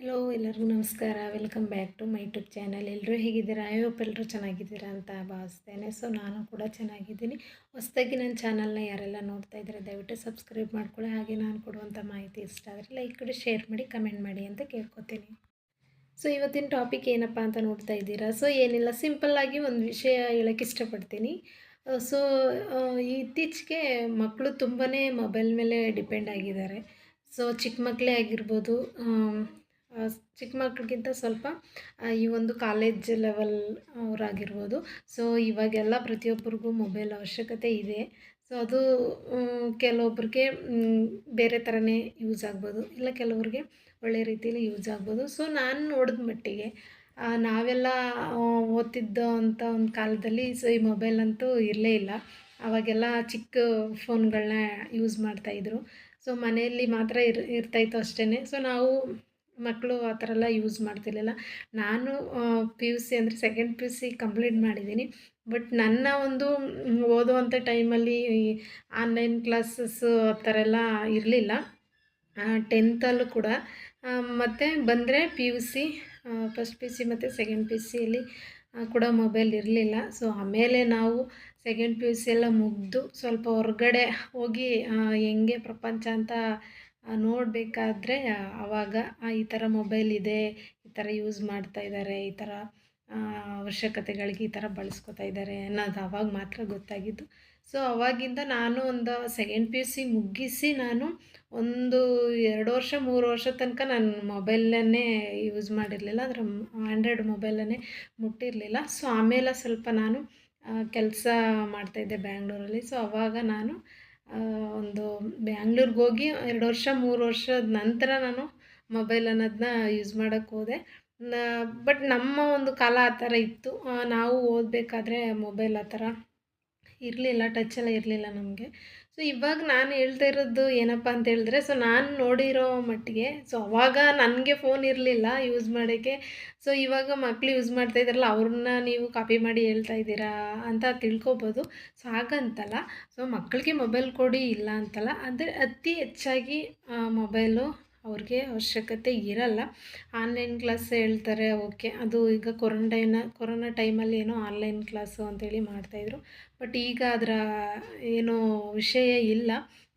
Hello ಎಲ್ಲರಿಗೂ ನಮಸ್ಕಾರ. Welcome back to my YouTube channel ಎಲ್ಲರೂ ಹೇಗಿದ್ದೀರಾ? ಐ ಹೋಪ್ ಎಲ್ಲರೂ ಚೆನ್ನಾಗಿದ್ದೀರಾ ಅಂತ ಭಾವಿಸ್ತೇನೆ. ಸೊ ನಾನು ಕೂಡ ಚೆನ್ನಾಗಿದ್ದೀನಿ. ಹೊಸದಾಗಿ ನನ್ನ ಚಾನಲ್ನ ಯಾರೆಲ್ಲ ನೋಡ್ತಾ ಇದ್ದಾರೆ, ದಯವಿಟ್ಟು ಸಬ್ಸ್ಕ್ರೈಬ್ ಮಾಡ್ಕೊಳ್ಳಿ. ಹಾಗೆ ನಾನು ಕೊಡುವಂಥ ಮಾಹಿತಿ ಇಷ್ಟ ಆದರೆ ಲೈಕ್ ಕೂಡ ಶೇರ್ ಮಾಡಿ ಕಮೆಂಟ್ ಮಾಡಿ ಅಂತ ಕೇಳ್ಕೊತೀನಿ. ಸೊ ಇವತ್ತಿನ ಟಾಪಿಕ್ ಏನಪ್ಪ ಅಂತ ನೋಡ್ತಾ ಇದ್ದೀರಾ? ಸೊ ಏನಿಲ್ಲ ಸಿಂಪಲ್ಲಾಗಿ ಒಂದು ವಿಷಯ ಹೇಳೋಕ್ಕೆ ಇಷ್ಟಪಡ್ತೀನಿ. ಸೊ ಇತ್ತೀಚೆಗೆ ಮಕ್ಕಳು ತುಂಬಾ ಮೊಬೈಲ್ ಮೇಲೆ ಡಿಪೆಂಡ್ ಆಗಿದ್ದಾರೆ. ಸೊ ಚಿಕ್ಕ ಮಕ್ಕಳೇ ಆಗಿರ್ಬೋದು ಚಿಕ್ಕ ಮಕ್ಳಿಗಿಂತ ಸ್ವಲ್ಪ ಈ ಒಂದು ಕಾಲೇಜ್ ಲೆವೆಲ್ ಅವರಾಗಿರ್ಬೋದು. ಸೊ ಇವಾಗೆಲ್ಲ ಪ್ರತಿಯೊಬ್ಬರಿಗೂ ಮೊಬೈಲ್ ಅವಶ್ಯಕತೆ ಇದೆ. ಸೊ ಅದು ಕೆಲವೊಬ್ರಿಗೆ ಬೇರೆ ಥರನೇ ಯೂಸ್ ಆಗ್ಬೋದು. ಇಲ್ಲ ಕೆಲವ್ರಿಗೆ ಒಳ್ಳೆ ರೀತಿಯಲ್ಲಿ ಯೂಸ್ ಆಗ್ಬೋದು. ಸೊ ನಾನು ನೋಡಿದ ಮಟ್ಟಿಗೆ ನಾವೆಲ್ಲ ಓದ್ತಿದ್ದ ಅಂಥ ಒಂದು ಕಾಲದಲ್ಲಿ ಸೊ ಈ ಮೊಬೈಲ್ ಅಂತೂ ಇರಲೇ ಇಲ್ಲ. ಅವಾಗೆಲ್ಲ ಚಿಕ್ಕ ಫೋನ್ಗಳನ್ನ ಯೂಸ್ ಮಾಡ್ತಾಯಿದ್ರು ಸೊ ಮನೆಯಲ್ಲಿ ಮಾತ್ರ ಇರ್ ಇರ್ತಾಯಿತ್ತು ಅಷ್ಟೇ ಸೊ ನಾವು ಮಕ್ಕಳು ಆ ಥರ ಎಲ್ಲ ಯೂಸ್ ಮಾಡ್ತಿರ್ಲಿಲ್ಲ. ನಾನು ಪಿ ಯು ಸಿ ಅಂದರೆ second P U C complete ಮಾಡಿದ್ದೀನಿ. ಬಟ್ ನನ್ನ ಒಂದು ಓದುವಂಥ ಟೈಮಲ್ಲಿ ಆನ್ಲೈನ್ ಕ್ಲಾಸಸ್ಸು ಆ ಥರ ಎಲ್ಲ ಇರಲಿಲ್ಲ. ಟೆಂತಲ್ಲೂ ಕೂಡ. ಮತ್ತು ಬಂದರೆ P U C first P C ಮತ್ತು ಸೆಕೆಂಡ್ ಪಿ ಸಿಯಲ್ಲಿ ಕೂಡ ಮೊಬೈಲ್ ಇರಲಿಲ್ಲ. ಸೊ ಆಮೇಲೆ ನಾವು ಸೆಕೆಂಡ್ ಪಿ ಯು ಸಿ ಎಲ್ಲ ಮುಗಿದು ಸ್ವಲ್ಪ ಹೊರಗಡೆ ಹೋಗಿ ಹೆಂಗೆ ಪ್ರಪಂಚ ಅಂತ ನೋಡಬೇಕಾದ್ರೆ ಆವಾಗ ಈ ಥರ ಮೊಬೈಲ್ ಇದೆ, ಈ ಥರ ಯೂಸ್ ಮಾಡ್ತಾ ಇದ್ದಾರೆ ಈ ಥರ ಅವಶ್ಯಕತೆಗಳಿಗೆ ಈ ಥರ ಬಳಸ್ಕೊತಾ ಇದ್ದಾರೆ ಅನ್ನೋದು ಆವಾಗ ಮಾತ್ರ ಗೊತ್ತಾಗಿದ್ದು. ಸೊ ಅವಾಗಿಂದ ನಾನು ಒಂದು ಸೆಕೆಂಡ್ ಪಿ ಯು ಸಿ ಮುಗಿಸಿ ನಾನು ಒಂದು ಎರಡು ವರ್ಷ, ಮೂರು ವರ್ಷ ತನಕ ನಾನು ಮೊಬೈಲನ್ನೇ ಯೂಸ್ ಮಾಡಿರಲಿಲ್ಲ. ಅದರ ಆ್ಯಂಡ್ರಾಯ್ಡ್ ಮೊಬೈಲನ್ನೇ ಮುಟ್ಟಿರಲಿಲ್ಲ. ಸೊ ಆಮೇಲೆ ಸ್ವಲ್ಪ ನಾನು ಕೆಲಸ ಮಾಡ್ತಾಯಿದ್ದೆ ಬ್ಯಾಂಗ್ಳೂರಲ್ಲಿ ಸೊ ಅವಾಗ ನಾನು ಒಂದು ಬ್ಯಾಂಗ್ಳೂರ್ಗೆ ಹೋಗಿ ಎರಡು ವರ್ಷ, ಮೂರು ವರ್ಷದ ನಂತರ ನಾನು ಮೊಬೈಲ್ ಅನ್ನೋದನ್ನ ಯೂಸ್ ಮಾಡೋಕ್ಕೆ ಹೋದೆ. ಬಟ್ ನಮ್ಮ ಒಂದು ಕಾಲ ಆ ಥರ ಇತ್ತು. ನಾವು ಓದಬೇಕಾದ್ರೆ ಮೊಬೈಲ್ ಆ ಥರ ಇರಲಿಲ್ಲ, ಟಚ್ ಎಲ್ಲ ಇರಲಿಲ್ಲ ನಮಗೆ. ಸೊ ಇವಾಗ ನಾನು ಹೇಳ್ತಾ ಇರೋದು ಏನಪ್ಪ ಅಂತ ಹೇಳಿದ್ರೆ ಸೊ ನಾನು ನೋಡಿರೋ ಮಟ್ಟಿಗೆ ಸೊ ಅವಾಗ ನನಗೆ ಫೋನ್ ಇರಲಿಲ್ಲ ಯೂಸ್ ಮಾಡೋಕ್ಕೆ. ಸೊ ಇವಾಗ ಮಕ್ಕಳು ಯೂಸ್ ಮಾಡ್ತಾ ಇದ್ದಾರಲ್ಲ, ಅವ್ರನ್ನ ನೀವು ಕಾಪಿ ಮಾಡಿ ಹೇಳ್ತಾ ಇದ್ದೀರಾ ಅಂತ ತಿಳ್ಕೊಬೋದು. ಸೊ ಹಾಗಂತಲ್ಲ ಸೊ ಮಕ್ಕಳಿಗೆ ಮೊಬೈಲ್ ಕೊಡಿ ಇಲ್ಲ ಅಂತಲ್ಲ ಅಂದರೆ ಅತಿ ಹೆಚ್ಚಾಗಿ ಮೊಬೈಲು ಅವ್ರಿಗೆ ಅವಶ್ಯಕತೆ ಇರಲ್ಲ. ಆನ್ಲೈನ್ ಕ್ಲಾಸ್ ಹೇಳ್ತಾರೆ ಓಕೆ ಅದು ಈಗ ಕೊರೊಂಡೈನ ಕೊರೋನಾ ಟೈಮಲ್ಲಿ ಏನೋ ಆನ್ಲೈನ್ ಕ್ಲಾಸು ಅಂತೇಳಿ ಮಾಡ್ತಾಯಿದ್ರು ಬಟ್ ಈಗ ಅದರ ಏನೋ ವಿಷಯ ಇಲ್ಲ.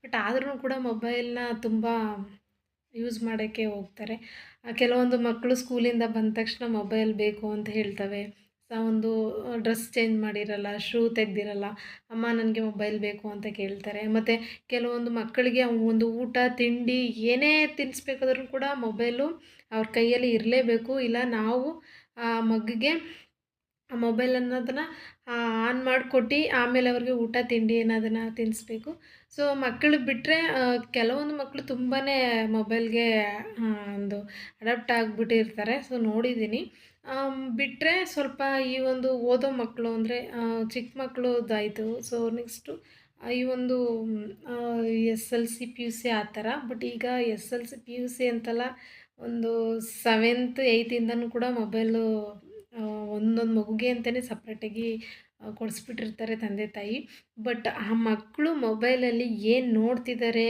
ಬಟ್ ಆದರೂ ಕೂಡ ಮೊಬೈಲ್ನ ತುಂಬ ಯೂಸ್ ಮಾಡೋಕ್ಕೆ ಹೋಗ್ತಾರೆ. ಕೆಲವೊಂದು ಮಕ್ಕಳು ಸ್ಕೂಲಿಂದ ಬಂದ ತಕ್ಷಣ ಮೊಬೈಲ್ ಬೇಕು ಅಂತ ಹೇಳ್ತವೆ. ಸೊ ಒಂದು ಡ್ರೆಸ್ ಚೇಂಜ್ ಮಾಡಿರಲ್ಲ, ಶೂ ತೆಗ್ದಿರಲ್ಲ, ಅಮ್ಮ ನನಗೆ ಮೊಬೈಲ್ ಬೇಕು ಅಂತ ಕೇಳ್ತಾರೆ. ಮತ್ತು ಕೆಲವೊಂದು ಮಕ್ಕಳಿಗೆ ಒಂದು ಊಟ, ತಿಂಡಿ ಏನೇ ತಿನ್ನಿಸ್ಬೇಕಾದ್ರೂ ಕೂಡ ಮೊಬೈಲು ಅವ್ರ ಕೈಯಲ್ಲಿ ಇರಲೇಬೇಕು. ಇಲ್ಲ ನಾವು ಆ ಮಗ್ಗಿಗೆ ಆ ಮೊಬೈಲ್ ಅನ್ನೋದನ್ನ ಆನ್ ಮಾಡಿಕೊಟ್ಟು ಆಮೇಲೆ ಅವ್ರಿಗೆ ಊಟ, ತಿಂಡಿ ಅನ್ನೋದನ್ನು ತಿನ್ನಿಸ್ಬೇಕು ಸೊ ಮಕ್ಕಳು ಬಿಟ್ಟರೆ ಕೆಲವೊಂದು ಮಕ್ಕಳು ತುಂಬಾ ಮೊಬೈಲ್ಗೆ ಒಂದು ಅಡಾಪ್ಟ್ ಆಗಿಬಿಟ್ಟಿರ್ತಾರೆ. ಸೊ, ನೋಡಿದ್ದೀನಿ. ಬಿಟ್ಟರೆ ಸ್ವಲ್ಪ ಈ ಒಂದು ಓದೋ ಮಕ್ಕಳು ಅಂದರೆ ಚಿಕ್ಕ ಮಕ್ಕಳದಾಯಿತು ಸೊ ನೆಕ್ಸ್ಟು ಈ ಒಂದು S L C P U C ಆ ಥರ. ಬಟ್ ಈಗ S L C P U C ಅಂತಲ್ಲ, ಒಂದು ಸೆವೆಂತ್ ಏಯ್ತಿಂದನೂ ಕೂಡ ಮೊಬೈಲು ಒಂದೊಂದು ಮಗುಗೆ ಅಂತಲೇ ಸಪ್ರೇಟಾಗಿ ಕೊಡಿಸ್ಬಿಟ್ಟಿರ್ತಾರೆ ತಂದೆ ತಾಯಿ. ಬಟ್ ಆ ಮಕ್ಕಳು ಮೊಬೈಲಲ್ಲಿ ಏನು ನೋಡ್ತಿದ್ದಾರೆ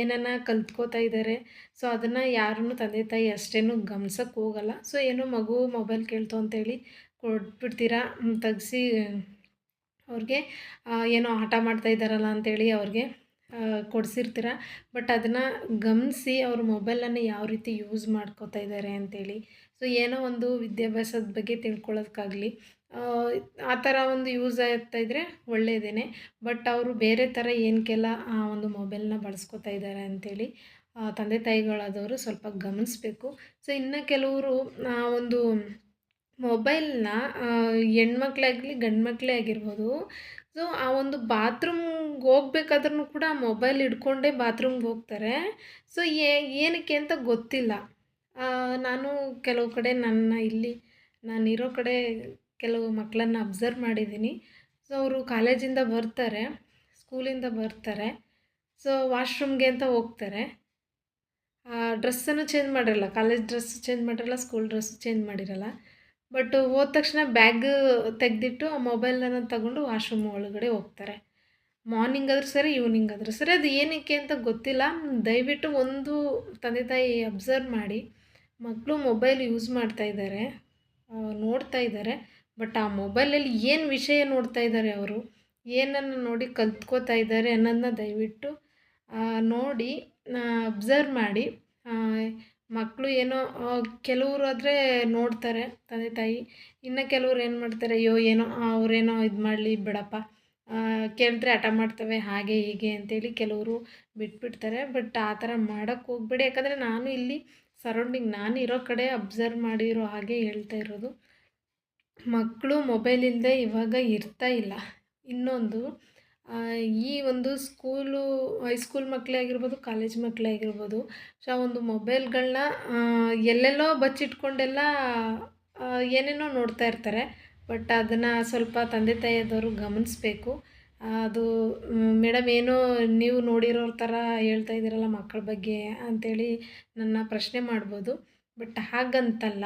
ಏನನ್ನ ಕಲ್ತ್ಕೋತಾ ಇದ್ದಾರೆ ಸೊ ಅದನ್ನು ಯಾರೂ ತಂದೆ ತಾಯಿ ಅಷ್ಟೇನು ಗಮನಿಸೋಕ್ಕೆ ಹೋಗಲ್ಲ. ಸೊ ಏನೋ ಮಗು ಮೊಬೈಲ್ ಕೇಳ್ತು ಅಂತೇಳಿ ಕೊಟ್ಬಿಡ್ತೀರಾ ತೆಗ್ಸಿ, ಅವ್ರಿಗೆ ಏನೋ ಆಟ ಮಾಡ್ತಾ ಇದ್ದಾರಲ್ಲ ಅಂತೇಳಿ ಅವ್ರಿಗೆ. ಕೊಡಿಸಿರ್ತೀರ. ಬಟ್ ಅದನ್ನು ಗಮನಿಸಿ ಅವ್ರ ಮೊಬೈಲನ್ನು ಯಾವ ರೀತಿ ಯೂಸ್ ಮಾಡ್ಕೋತಾ ಇದ್ದಾರೆ ಅಂತೇಳಿ. ಸೊ ಏನೋ ಒಂದು ವಿದ್ಯಾಭ್ಯಾಸದ ಬಗ್ಗೆ ತಿಳ್ಕೊಳ್ಳೋದಕ್ಕಾಗಲಿ ಆ ಥರ ಒಂದು ಯೂಸ್ ಆಗ್ತಾ ಇದ್ದರೆ ಒಳ್ಳೆಯದೇ ಬಟ್ ಅವರು ಬೇರೆ ಥರ ಏನಕ್ಕೆಲ್ಲ ಆ ಒಂದು ಮೊಬೈಲ್ನ ಬಳಸ್ಕೊತಾ ಇದ್ದಾರೆ ಅಂಥೇಳಿ ತಂದೆ ತಾಯಿಗಳಾದವರು ಸ್ವಲ್ಪ ಗಮನಿಸ್ಬೇಕು. ಸೊ ಇನ್ನು ಕೆಲವರು, ಆ, ಒಂದು ಮೊಬೈಲ್ನ ಹೆಣ್ಮಕ್ಳಾಗಲಿ ಗಂಡು ಮಕ್ಕಳೇ ಆಗಿರ್ಬೋದು. ಸೊ ಆ ಒಂದು ಬಾತ್ರೂಮ್ಗೆ ಹೋಗ್ಬೇಕಾದ್ರೂ ಕೂಡ ಮೊಬೈಲ್ ಹಿಡ್ಕೊಂಡೇ ಬಾತ್ರೂಮ್ಗೆ ಹೋಗ್ತಾರೆ. ಸೊ ಏನಕ್ಕೆ ಅಂತ ಗೊತ್ತಿಲ್ಲ. ನಾನು ಕೆಲವು ಕಡೆ ನನ್ನ ಇಲ್ಲಿ ನಾನಿರೋ ಕಡೆ ಕೆಲವು ಮಕ್ಕಳನ್ನ ಅಬ್ಸರ್ವ್ ಮಾಡಿದ್ದೀನಿ. ಸೊ, ಅವರು ಕಾಲೇಜಿಂದ ಬರ್ತಾರೆ, ಸ್ಕೂಲಿಂದ ಬರ್ತಾರೆ. ಸೊ, ವಾಶ್ರೂಮ್ಗೆ ಅಂತ ಹೋಗ್ತಾರೆ. ಡ್ರೆಸ್ಸನ್ನು ಚೇಂಜ್ ಮಾಡಿರಲ್ಲ, ಕಾಲೇಜ್ ಡ್ರೆಸ್ ಚೇಂಜ್ ಮಾಡಿರಲ್ಲ, ಸ್ಕೂಲ್ ಡ್ರೆಸ್ ಚೇಂಜ್ ಮಾಡಿರಲ್ಲ. ಬಟ್ ಹೋದ ತಕ್ಷಣ ಬ್ಯಾಗ್ ತೆಗೆದಿಟ್ಟು ಆ ಮೊಬೈಲನ್ನು ತಗೊಂಡು ವಾಶ್ರೂಮ್ ಒಳಗಡೆ ಹೋಗ್ತಾರೆ. ಮಾರ್ನಿಂಗ್ ಆದರೂ ಸರಿ ಈವ್ನಿಂಗ್ ಆದರೂ ಸರಿ, ಅದು ಏನಕ್ಕೆ ಅಂತ ಗೊತ್ತಿಲ್ಲ. ದಯವಿಟ್ಟು ಒಂದು ತಂದೆ ತಾಯಿ ಅಬ್ಸರ್ವ್ ಮಾಡಿ. ಮಕ್ಕಳು ಮೊಬೈಲ್ ಯೂಸ್ ಮಾಡ್ತಾ ಇದ್ದಾರೆ ನೋಡ್ತಾ ಇದ್ದಾರೆ. ಬಟ್ ಆ ಮೊಬೈಲಲ್ಲಿ ಏನು ವಿಷಯ ನೋಡ್ತಾ ಇದ್ದಾರೆ ಅವರು? ಏನನ್ನು ನೋಡಿ ಕಲ್ತ್ಕೋತಾ ಇದ್ದಾರೆ ಅನ್ನೋದನ್ನ ದಯವಿಟ್ಟು ನೋಡಿ ಅಬ್ಸರ್ವ್ ಮಾಡಿ. ಮಕ್ಕಳು ಏನೋ ಕೆಲವರು ಆದರೆ ನೋಡ್ತಾರೆ ತಂದೆ ತಾಯಿ. ಇನ್ನು ಕೆಲವ್ರು ಏನು ಮಾಡ್ತಾರೆ? ಅಯ್ಯೋ, ಏನೋ, ಅವರೇನೋ ಇದು ಮಾಡಲಿ ಬಿಡಪ್ಪ. ಕೇಳಿದ್ರೆ ಹಠ ಮಾಡ್ತವೆ, ಹಾಗೆ ಹೀಗೆ ಅಂತೇಳಿ ಕೆಲವರು ಬಿಟ್ಬಿಡ್ತಾರೆ. ಬಟ್ ಆ ಥರ ಮಾಡೋಕ್ಕೆ ಹೋಗ್ಬೇಡಿ. ಯಾಕಂದರೆ ನಾನು ಇಲ್ಲಿ ಸರೌಂಡಿಂಗ್, ನಾನು ಇರೋ ಕಡೆ ಅಬ್ಸರ್ವ್ ಮಾಡಿರೋ ಹಾಗೆ ಹೇಳ್ತಾ ಇರೋದು. ಮಕ್ಕಳು ಮೊಬೈಲ್ ಇಲ್ಲದೆ ಇವಾಗ ಇರ್ತಾ ಇಲ್ಲ. ಇನ್ನೊಂದು ಈ ಒಂದು ಸ್ಕೂಲು ಹೈಸ್ಕೂಲ್ ಮಕ್ಕಳೇ ಆಗಿರ್ಬೋದು, ಕಾಲೇಜ್ ಮಕ್ಕಳೇ ಆಗಿರ್ಬೋದು, ಸೊ ಒಂದು ಮೊಬೈಲ್ಗಳನ್ನ ಎಲ್ಲೆಲ್ಲೋ ಬಚ್ಚಿಟ್ಕೊಂಡೆಲ್ಲ ಏನೇನೋ ನೋಡ್ತಾ ಇರ್ತಾರೆ. ಬಟ್ ಅದನ್ನು ಸ್ವಲ್ಪ ತಂದೆ ತಾಯಿಯಾದವರು ಗಮನಿಸ್ಬೇಕು. ಅದು, ಮೇಡಮ್ ಏನೋ ನೀವು ನೋಡಿರೋ ಥರ ಹೇಳ್ತಾ ಇದ್ದೀರಲ್ಲ ಮಕ್ಕಳ ಬಗ್ಗೆ ಅಂಥೇಳಿ ನನ್ನ ಪ್ರಶ್ನೆ ಮಾಡ್ಬೋದು. ಬಟ್ ಹಾಗಂತಲ್ಲ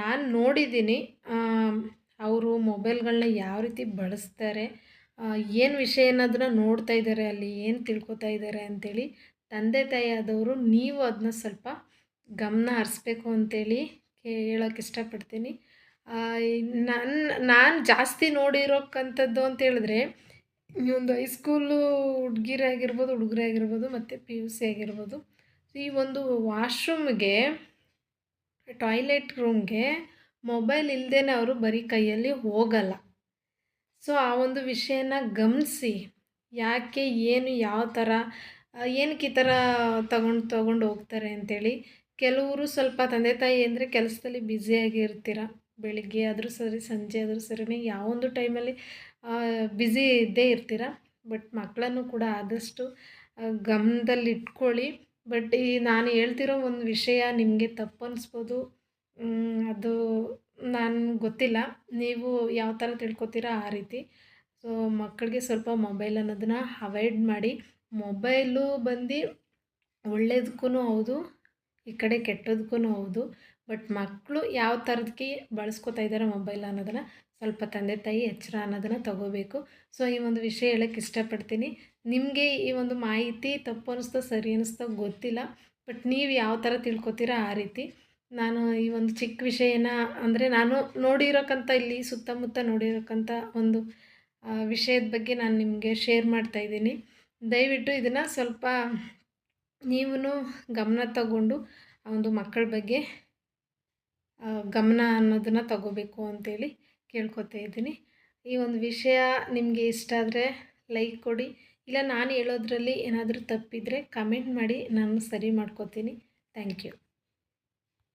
ನಾನು ನೋಡಿದ್ದೀನಿ ಅವರು ಮೊಬೈಲ್ಗಳನ್ನ ಯಾವ ರೀತಿ ಬಳಸ್ತಾರೆ ಏನು ವಿಷಯ ಅನ್ನೋದನ್ನ ನೋಡ್ತಾ ಇದ್ದಾರೆ ಅಲ್ಲಿ, ಏನು ತಿಳ್ಕೊತಾ ಇದ್ದಾರೆ ಅಂಥೇಳಿ ತಂದೆ ತಾಯಿಯಾದವರು ನೀವು ಅದನ್ನ ಸ್ವಲ್ಪ ಗಮನ ಹರಿಸ್ಬೇಕು ಅಂತೇಳಿ ಹೇಳೋಕ್ಕೆ ಇಷ್ಟಪಡ್ತೀನಿ. ನನ್ನ ನಾನು ಜಾಸ್ತಿ ನೋಡಿರೋಕ್ಕಂಥದ್ದು ಅಂತ ಹೇಳಿದ್ರೆ, ಈ ಒಂದು ಹೈಸ್ಕೂಲು ಹುಡುಗಿರೇ ಆಗಿರ್ಬೋದು, ಹುಡುಗರೇ ಆಗಿರ್ಬೋದು, ಮತ್ತು ಪಿ ಯು ಸಿ ಆಗಿರ್ಬೋದು, ಈ ಒಂದು ವಾಶ್ರೂಮ್ಗೆ ಟಾಯ್ಲೆಟ್ ರೂಮ್ಗೆ ಮೊಬೈಲ್ ಇಲ್ಲದೇ ಅವರು ಬರೀ ಕೈಯಲ್ಲಿ ಹೋಗಲ್ಲ. ಸೊ ಆ ಒಂದು ವಿಷಯನ ಗಮನಿಸಿ, ಯಾಕೆ, ಏನು, ಯಾವ ಥರ ಏನಕ್ಕೆ ಈ ಥರ ತಗೊಂಡು, ತೊಗೊಂಡು ಹೋಗ್ತಾರೆ ಅಂಥೇಳಿ ಕೆಲವರು ಸ್ವಲ್ಪ ತಂದೆ ತಾಯಿ ಅಂದರೆ ಕೆಲಸದಲ್ಲಿ ಬ್ಯುಸಿಯಾಗಿ ಇರ್ತೀರ. ಬೆಳಿಗ್ಗೆ ಆದರೂ ಸರಿ, ಸಂಜೆ ಆದರೂ ಸರಿನೇ ಯಾವೊಂದು ಟೈಮಲ್ಲಿ ಬ್ಯುಸಿ ಇದ್ದೇ ಇರ್ತೀರ? ಬಟ್ ಮಕ್ಕಳನ್ನು ಕೂಡ ಆದಷ್ಟು ಗಮನದಲ್ಲಿಟ್ಕೊಳ್ಳಿ ಬಟ್ ಈ ನಾನು ಹೇಳ್ತಿರೋ ಒಂದು ವಿಷಯ ನಿಮಗೆ ತಪ್ಪು ಅನಿಸ್ಬೋದು ಅದು ನಾನು ಗೊತ್ತಿಲ್ಲ. ನೀವು ಯಾವ ಥರ ತಿಳ್ಕೊತೀರಾ ಆ ರೀತಿ. ಸೊ ಮಕ್ಕಳಿಗೆ ಸ್ವಲ್ಪ ಮೊಬೈಲ್ ಅನ್ನೋದನ್ನ ಅವಾಯ್ಡ್ ಮಾಡಿ. ಮೊಬೈಲು ಬಂದು ಒಳ್ಳೇದಕ್ಕೂ ಹೌದು. ಈ ಕಡೆ ಕೆಟ್ಟದಕ್ಕೂ ಹೌದು. ಬಟ್ ಮಕ್ಕಳು ಯಾವ ಥರದಕ್ಕೆ ಬಳಸ್ಕೊತಾ ಇದ್ದಾರೆ ಮೊಬೈಲ್ ಅನ್ನೋದನ್ನು ಸ್ವಲ್ಪ ತಂದೆ ತಾಯಿ ಎಚ್ಚರ ಅನ್ನೋದನ್ನು ತಗೋಬೇಕು. ಸೊ, ಈ ಒಂದು ವಿಷಯ ಹೇಳೋಕ್ಕೆ ಇಷ್ಟಪಡ್ತೀನಿ. ನಿಮಗೆ ಈ ಒಂದು ಮಾಹಿತಿ ತಪ್ಪು ಅನ್ನಿಸ್ತೋ ಸರಿ ಅನ್ನಿಸ್ತೋ ಗೊತ್ತಿಲ್ಲ. ಬಟ್ ನೀವು ಯಾವ ಥರ ತಿಳ್ಕೊತೀರಾ ಆ ರೀತಿ. ನಾನು ಈ ಒಂದು ಚಿಕ್ಕ ವಿಷಯನ ಅಂದರೆ ನಾನು ನೋಡಿರೋಕ್ಕಂಥ ಇಲ್ಲಿ ಸುತ್ತಮುತ್ತ ನೋಡಿರೋಕ್ಕಂಥ ಒಂದು ವಿಷಯದ ಬಗ್ಗೆ ನಾನು ನಿಮಗೆ ಶೇರ್ ಮಾಡ್ತಾಯಿದ್ದೀನಿ ದಯವಿಟ್ಟು ಇದನ್ನು ಸ್ವಲ್ಪ ನೀವು ಗಮನ ತಗೊಂಡು ಆ ಒಂದು ಮಕ್ಕಳ ಬಗ್ಗೆ ಗಮನ ಅನ್ನೋದನ್ನು ತಗೋಬೇಕು ಅಂತೇಳಿ ಕೇಳ್ಕೊತಾ ಇದ್ದೀನಿ. ಈ ಒಂದು ವಿಷಯ ನಿಮಗೆ ಇಷ್ಟ ಆದರೆ ಲೈಕ್ ಕೊಡಿ. ಇಲ್ಲ ನಾನು ಹೇಳೋದ್ರಲ್ಲಿ ಏನಾದರೂ ತಪ್ಪಿದರೆ ಕಮೆಂಟ್ ಮಾಡಿ, ನಾನು ಸರಿ ಮಾಡ್ಕೋತೀನಿ. Thank you